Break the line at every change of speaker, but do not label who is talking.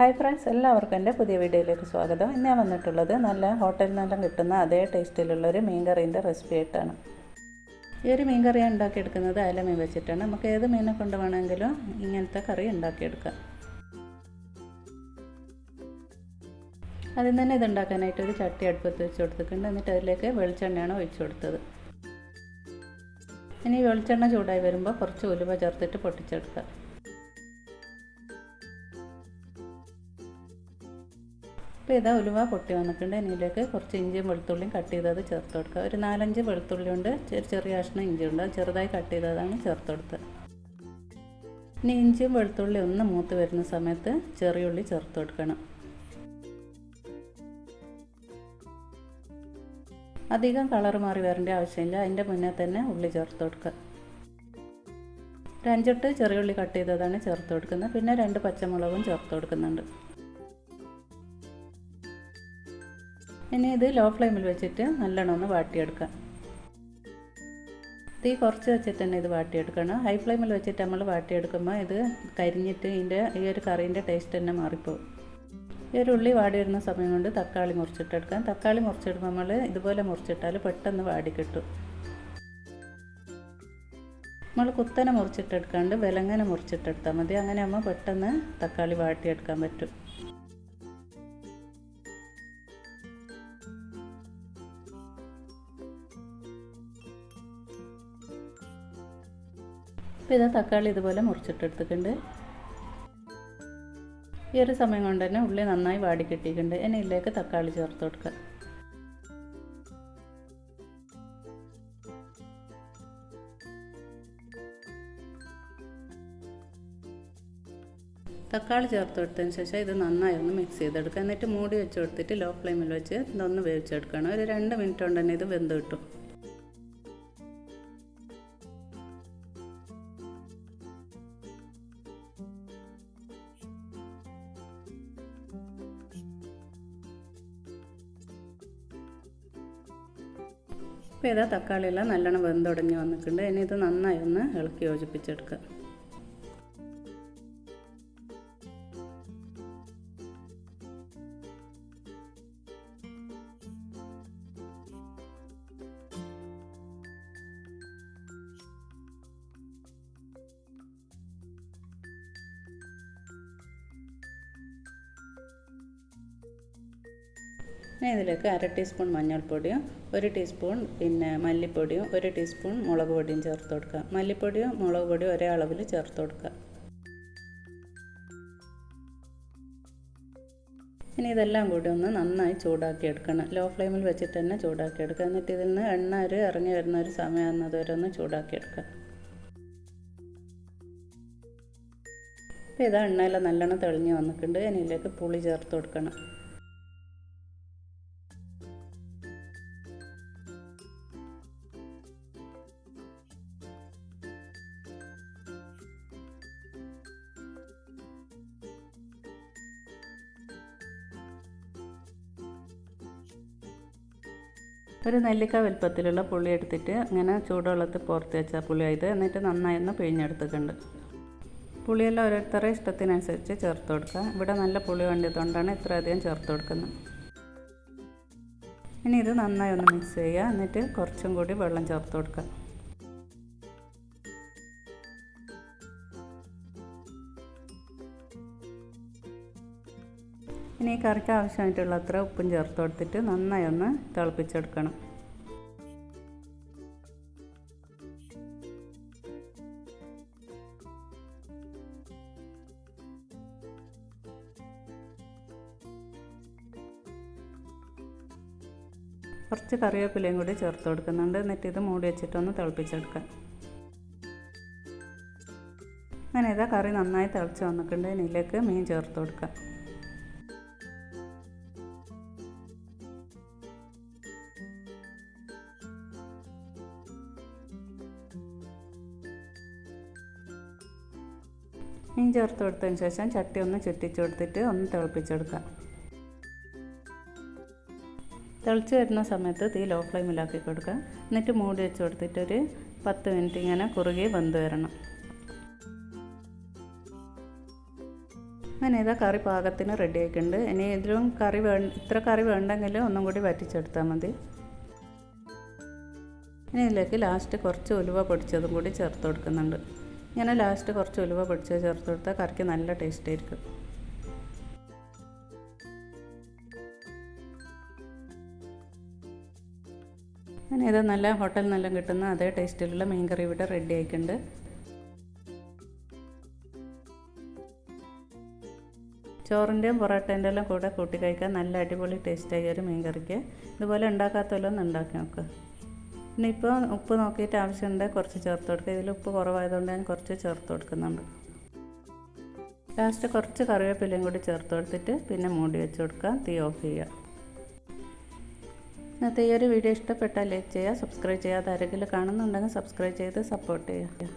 Hi friends എല്ലാവർക്കും എന്റെ പുതിയ വീഡിയോയിലേക്ക് സ്വാഗതം. ഇന്ന് ഞാൻ വന്നിട്ടുള്ളത് നല്ല ഹോട്ടലിൽ നിന്നെല്ലാം കിട്ടുന്ന അതേ ടേസ്റ്റിലുള്ളൊരു മീൻ കറീന്റെ റെസിപ്പി ആയിട്ടാണ്. ഈ ഒരു മീൻ കറി ഉണ്ടാക്കിയെടുക്കുന്നത് അയല മീൻ വെച്ചിട്ടാണ്. നമുക്ക് ഏത് മീനെ കൊണ്ട് വേണമെങ്കിലും ഇങ്ങനത്തെ കറി ഉണ്ടാക്കിയെടുക്കാം. അതിൽ തന്നെ ഇത് ഉണ്ടാക്കാനായിട്ട് ഒരു ചട്ടി അടുപ്പത്ത് വെച്ച് കൊടുത്തിട്ടുണ്ട്. എന്നിട്ട് അതിലേക്ക് വെളിച്ചെണ്ണയാണ് ഒഴിച്ചു കൊടുത്തത്. ഇനി വെളിച്ചെണ്ണ ചൂടായി വരുമ്പോൾ കുറച്ച് ഉലുവ ചേർത്തിട്ട് പൊട്ടിച്ചെടുക്കുക ഇപ്പോൾ ഇതാ ഉലുവ പൊട്ടി വന്നിട്ടുണ്ട്. ഇതിലേക്ക് കുറച്ച് ഇഞ്ചിയും വെളുത്തുള്ളിയും കട്ട് ചെയ്തത് ചേർത്ത് കൊടുക്കുക. ഒരു നാലഞ്ച് വെളുത്തുള്ളി ഉണ്ട് ചെറിയ ചെറിയ കഷ്ണം ഇഞ്ചി ഉണ്ട്. അത് ചെറുതായി കട്ട് ചെയ്തതാണ് ചേർത്ത് കൊടുത്തത് ഇനി ഇഞ്ചിയും വെളുത്തുള്ളി ഒന്ന് മൂത്ത് വരുന്ന സമയത്ത് ചെറിയ ഉള്ളി ചേർത്ത് കൊടുക്കണം. അധികം കളർ മാറി വരേണ്ട ആവശ്യമില്ല. അതിന്റെ മുന്നേ തന്നെ ഉള്ളി ചേർത്ത് കൊടുക്കുക. ഒരു അഞ്ചെട്ട് ചെറിയ ഉള്ളി കട്ട് ചെയ്തതാണ് ചേർത്ത് കൊടുക്കുന്നത്. പിന്നെ രണ്ട് പച്ചമുളകും ചേർത്ത് കൊടുക്കുന്നുണ്ട്. ഇനി ഇത് ലോ ഫ്ലെയിമിൽ വെച്ചിട്ട് നല്ലോണം ഒന്ന് വാട്ടിയെടുക്കാം. തീ കുറച്ച് വെച്ചിട്ട് തന്നെ ഇത് വാട്ടിയെടുക്കണം. ഹൈ ഫ്ലെയിമിൽ വെച്ചിട്ട് നമ്മൾ വാട്ടിയെടുക്കുമ്പോൾ ഇത് കരിഞ്ഞിട്ട് ഇതിന്റെ ഈ ഒരു കറീന്റെ ടേസ്റ്റ് തന്നെ മാറിപ്പോകും ഈ ഒരു ഉള്ളി വാടി വരുന്ന സമയം കൊണ്ട് തക്കാളി മുറിച്ചിട്ടെടുക്കാം. തക്കാളി മുറിച്ചിടുമ്പോൾ നമ്മൾ ഇതുപോലെ മുറിച്ചിട്ടാൽ പെട്ടെന്ന് വാടി കിട്ടും. നമ്മൾ കുത്തനെ മുറിച്ചിട്ടെടുക്കാണ്ട് വിലങ്ങനെ മുറിച്ചിട്ടെടുത്താൽ മതി. അങ്ങനെ ആകുമ്പോൾ പെട്ടെന്ന് തക്കാളി വാട്ടിയെടുക്കാൻ പറ്റും. ഇപ്പോൾ ഇതാ തക്കാളി ഇതുപോലെ മുറിച്ചിട്ടെടുത്തിട്ടുണ്ട്. ഈ ഒരു സമയം കൊണ്ട് തന്നെ ഉള്ളി നന്നായി വാടി കിട്ടിയിട്ടുണ്ട്. ഇനി ഇതിലേക്ക് തക്കാളി ചേർത്ത് കൊടുക്കുക. തക്കാളി ചേർത്ത് കൊടുത്തതിന് ശേഷം ഇത് നന്നായി ഒന്ന് മിക്സ് ചെയ്തെടുക്കുക. എന്നിട്ട് മൂടി വെച്ച് കൊടുത്തിട്ട് ലോ ഫ്ലെയിമിൽ വെച്ച് ഇതൊന്ന് വേവിച്ചെടുക്കണം ഒരു രണ്ട് മിനിറ്റ് കൊണ്ട് തന്നെ ഇത് വെന്ത് കിട്ടും. ഇപ്പോൾ ഇതാ തക്കാളിയെല്ലാം നല്ലോണം വെന്തുടഞ്ഞ് വന്നിട്ടുണ്ട്. ഇനി ഇത് നന്നായി ഒന്ന് ഇളക്കി യോജിപ്പിച്ചെടുക്കുക. ഇനി ഇതിലേക്ക് അര ടീസ്പൂൺ മഞ്ഞൾപ്പൊടിയും ഒരു ടീസ്പൂൺ പിന്നെ മല്ലിപ്പൊടിയും ഒരു ടീസ്പൂൺ മുളക് പൊടിയും ചേർത്ത് കൊടുക്കുക. മല്ലിപ്പൊടിയും മുളക് പൊടിയും ഒരേ അളവിൽ ചേർത്ത് കൊടുക്കുക. ഇനി ഇതെല്ലാം കൂടി ഒന്ന് നന്നായി ചൂടാക്കി എടുക്കണം. ലോ ഫ്ലെയിമിൽ വെച്ചിട്ട് തന്നെ ചൂടാക്കി എടുക്കുക. എന്നിട്ട് ഇതിൽ നിന്ന് എണ്ണ ഒരു ഇറങ്ങി വരുന്ന ഒരു സമയമാകുന്നത് ഒന്ന് ചൂടാക്കി എടുക്കുക. ഇപ്പം ഇതാ എണ്ണയെല്ലാം നല്ലോണം തെളിഞ്ഞ് വന്നിട്ടുണ്ട്. ഇതിലേക്ക് പുളി ചേർത്ത് കൊടുക്കണം. ഒരു നെല്ലിക്ക വലുപ്പത്തിലുള്ള പുളി എടുത്തിട്ട് അങ്ങനെ ചൂടുവെള്ളത്തിൽ പുറത്ത് വെച്ച ആയത് എന്നിട്ട് നന്നായി ഒന്ന് പിഴിഞ്ഞെടുത്തിട്ടുണ്ട്. പുളിയെല്ലാം ഓരോരുത്തരുടെ ഇഷ്ടത്തിനനുസരിച്ച് ചേർത്ത് കൊടുക്കുക. ഇവിടെ നല്ല പുളി വേണ്ടതുകൊണ്ടാണ് ഇത്ര അധികം ചേർത്ത് കൊടുക്കുന്നത്. ഇനി ഇത് നന്നായി ഒന്ന് മിക്സ് ചെയ്യുക. എന്നിട്ട് കുറച്ചും കൂടി വെള്ളം ചേർത്ത് കൊടുക്കുക. ഇനി കറിക്ക് ആവശ്യമായിട്ടുള്ള അത്ര ഉപ്പും ചേർത്ത് കൊടുത്തിട്ട് നന്നായി ഒന്ന് തിളപ്പിച്ചെടുക്കണം. കുറച്ച് കറിവേപ്പിലയും കൂടി ചേർത്ത് കൊടുക്കുന്നുണ്ട്. എന്നിട്ട് ഇത് മൂടി വെച്ചിട്ടൊന്ന് തിളപ്പിച്ചെടുക്കാം. അങ്ങനെ ഇതാ കറി നന്നായി തിളച്ച് വന്നിട്ടുണ്ട്. ഇതിലേക്ക് മീൻ ചേർത്ത് കൊടുക്കാം. മീൻ ചേർത്ത് കൊടുത്തതിന് ശേഷം ചട്ടി ഒന്ന് ചുറ്റിച്ചു കൊടുത്തിട്ട് ഒന്ന് തിളപ്പിച്ചെടുക്കാം തിളച്ച് വരുന്ന സമയത്ത് തീ ലോ ഫ്ലെയിമിലാക്കി കൊടുക്കുക. എന്നിട്ട് മൂടി വെച്ച് കൊടുത്തിട്ടൊരു പത്ത് മിനിറ്റ് ഇങ്ങനെ കുറുകി വെന്ത് വരണം. അങ്ങനെ ഇതാ കറി പാകത്തിന് റെഡി ആയിട്ടുണ്ട്. ഇനി ഇതിലും കറി വേ ഇത്ര കറി വേണ്ടെങ്കിൽ ഒന്നും കൂടി വറ്റിച്ചെടുത്താൽ മതി. ഇനി ഇതിലേക്ക് ലാസ്റ്റ് കുറച്ച് ഉലുവ പൊടിച്ചതും കൂടി ചേർത്ത് കൊടുക്കുന്നുണ്ട്. ഇങ്ങനെ ലാസ്റ്റ് കുറച്ച് ഉലുവ പൊടിച്ചത് ചേർത്ത് കൊടുത്താൽ കറിക്ക് നല്ല ടേസ്റ്റ് ആയിരിക്കും. അങ്ങനെ ഇത് നല്ല ഹോട്ടൽ നിന്നെല്ലാം കിട്ടുന്ന അതേ ടേസ്റ്റിലുള്ള മീൻ കറി ഇവിടെ റെഡി ആയിട്ടുണ്ട്. ചോറിന്റെയും പൊറോട്ടേന്റെ എല്ലാം കൂടെ കൂട്ടി കഴിക്കാൻ നല്ല അടിപൊളി ടേസ്റ്റായി ഒരു മീൻ കറിക്ക്. ഇതുപോലെ ഉണ്ടാക്കാത്തല്ലോ ഒന്ന് ഉണ്ടാക്കി നോക്കുക പിന്നെ ഇപ്പോൾ ഉപ്പ് നോക്കിയിട്ട് ആവശ്യമുണ്ട്. കുറച്ച് ചേർത്ത് കൊടുക്കുക. ഇതിൽ ഉപ്പ് കുറവായതുകൊണ്ട് ഞാൻ കുറച്ച് ചേർത്ത് കൊടുക്കുന്നുണ്ട്. ലാസ്റ്റ് കുറച്ച് കറിവേപ്പിലയും കൂടി ചേർത്ത് കൊടുത്തിട്ട് പിന്നെ മൂടി വെച്ച് കൊടുക്കുക. തീ ഓഫ് ചെയ്യുക. ഇന്നത്തെ ഈ ഒരു വീഡിയോ ഇഷ്ടപ്പെട്ടാൽ ലൈക്ക് ചെയ്യുക സബ്സ്ക്രൈബ് ചെയ്യാതെ ആരെങ്കിലും കാണുന്നുണ്ടെങ്കിൽ സബ്സ്ക്രൈബ് ചെയ്ത് സപ്പോർട്ട് ചെയ്യുക.